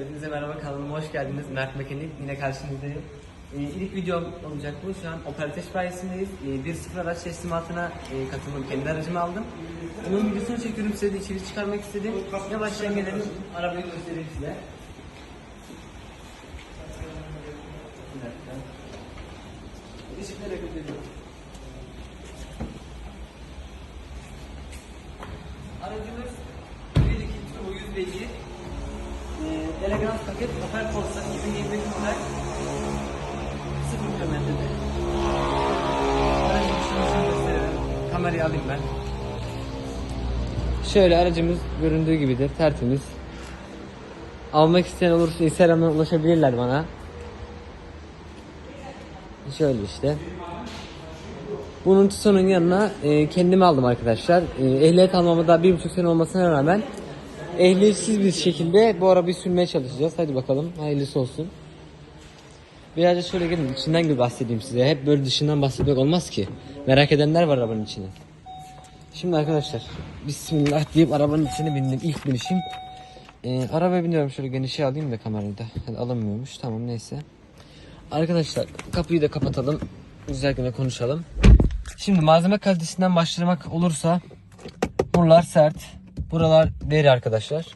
hepinize merhaba kanalıma hoş geldiniz. Mert Mekanik yine karşınızdayım. Ee, ilk videom olacak bu. Şu an operatör bayisindeyiz. Ee, 1.0 araç teslimatına e, katıldım. Kendi aracımı aldım. Bunun videosunu çekiyorum size de içeri çıkarmak istedim. Yavaştan gelelim. Arabayı göstereyim size. Bir dakika. Işıkları. Aracımız 1.2 turbo 100 beygir. Ee, elegans paket Opel Corsa 2021 model 0 kilometrede. Aracın dışını gösterelim. Kamerayı alayım ben. Şöyle aracımız göründüğü gibidir. Tertemiz. Almak isteyen olursa Instagram'dan ulaşabilirler bana. Şöyle işte. Bunun Tucson'un yanına e, kendimi aldım arkadaşlar. E, ehliyet almama da bir buçuk sene olmasına rağmen ehliyetsiz bir şekilde bu arabayı sürmeye çalışacağız. Hadi bakalım hayırlısı olsun. Birazcık şöyle gelin içinden bir bahsedeyim size. Hep böyle dışından bahsetmek olmaz ki. Merak edenler var arabanın içine. Şimdi arkadaşlar Bismillah deyip arabanın içine bindim. İlk binişim. E, arabaya biniyorum şöyle genişe alayım da kamerayı da. Hadi alınmıyormuş tamam neyse. Arkadaşlar kapıyı da kapatalım. Güzelce konuşalım. Şimdi malzeme kalitesinden başlamak olursa buralar sert. Buralar deri arkadaşlar.